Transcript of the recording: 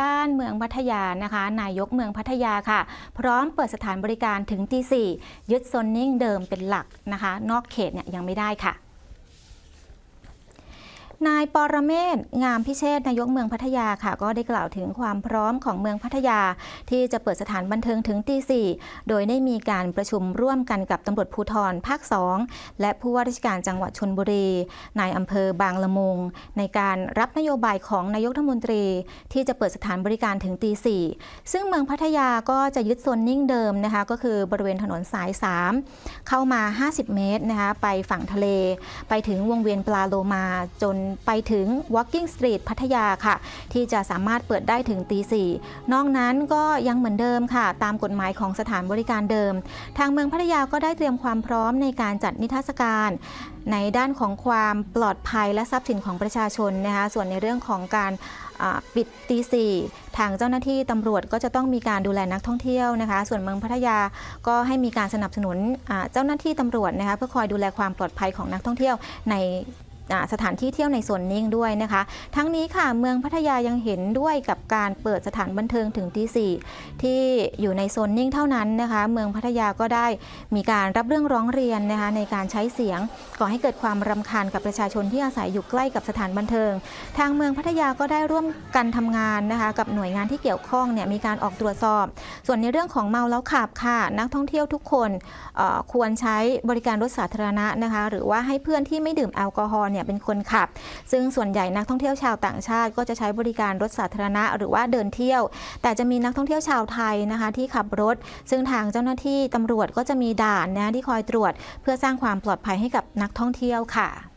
ด้านเมืองพัทยานะคะ นายกเมืองพัทยาค่ะ พร้อมเปิดสถานบริการถึงตีสี่ยึดโซนนิ่งเดิมเป็นหลักนะคะ นอกเขตเนี่ยยังไม่ได้ค่ะ นายปรเมศงามพิเชษนายกเมืองพัทยาค่ะ ก็ได้กล่าวถึงความพร้อมของเมืองพัทยา ที่จะเปิดสถานบันเทิงถึงตีสี่โดยได้มีการประชุมร่วมกันกับตำรวจภูธรภาค2และผู้ว่าราชการจังหวัดชนบุรี นายอำเภอบางละมุง ในการรับนโยบายของนายกรัฐมนตรี ที่จะเปิดสถานบริการถึงตีสี่ซึ่งเมืองพัทยาก็จะยึดโซนนิ่งเดิมนะคะก็คือบริเวณถนนสาย 3 เข้ามา 50 เมตรนะคะไปฝั่งทะเล ไปถึงวงเวียนปลาโลมาจนไปถึง Walking Street พัทยาค่ะ ที่จะสามารถเปิดได้ถึงตีสี่นอกนั้นก็ยังเหมือนเดิมค่ะ ตามกฎหมายของสถานบริการเดิม ทางเมืองพัทยาก็ได้เตรียมความพร้อมในการจัดนิทรรศการในด้านของความปลอดภัยและทรัพย์สินของประชาชนนะคะส่วนในเรื่องของการปิดตีสี่ทางเจ้าหน้าที่ตำรวจก็จะต้องมีการดูแลนักท่องเที่ยวนะคะ ส่วนเมืองพัทยาก็ให้มีการสนับสนุนเจ้าหน้าที่ตำรวจนะคะเพื่อคอยดูแลความปลอดภัยของนักท่องเที่ยวใน สถานที่เที่ยวในโซนนิ่งด้วยนะคะ ทั้งนี้ค่ะเมืองพัทยายังเห็นด้วยกับการเปิดสถานบันเทิงถึงที่4ที่อยู่ในโซนนิ่งเท่านั้นนะคะ เมืองพัทยาก็ได้มีการรับเรื่องร้องเรียนนะคะในการใช้เสียงก่อให้เกิดความรำคาญกับประชาชนที่อาศัยอยู่ใกล้กับสถานบันเทิง ทางเมืองพัทยาก็ได้ร่วมกันทำงานนะคะกับหน่วยงานที่เกี่ยวข้องเนี่ยมีการออกตรวจสอบ ส่วนในเรื่องของเมาแล้วขับค่ะ นักท่องเที่ยวทุกคนควรใช้บริการรถสาธารณะนะคะหรือว่าให้เพื่อนที่ไม่ดื่มแอลกอฮอล์เนี่ยเป็นคนขับ ซึ่งส่วนใหญ่นักท่องเที่ยวชาวต่างชาติ ก็จะใช้บริการรถสาธารณะหรือว่าเดินเที่ยว แต่จะมีนักท่องเที่ยวชาวไทยนะคะที่ขับรถ ซึ่งทางเจ้าหน้าที่ตำรวจก็จะมีด่านนะที่คอยตรวจ เพื่อสร้างความปลอดภัยให้กับนักท่องเที่ยวค่ะ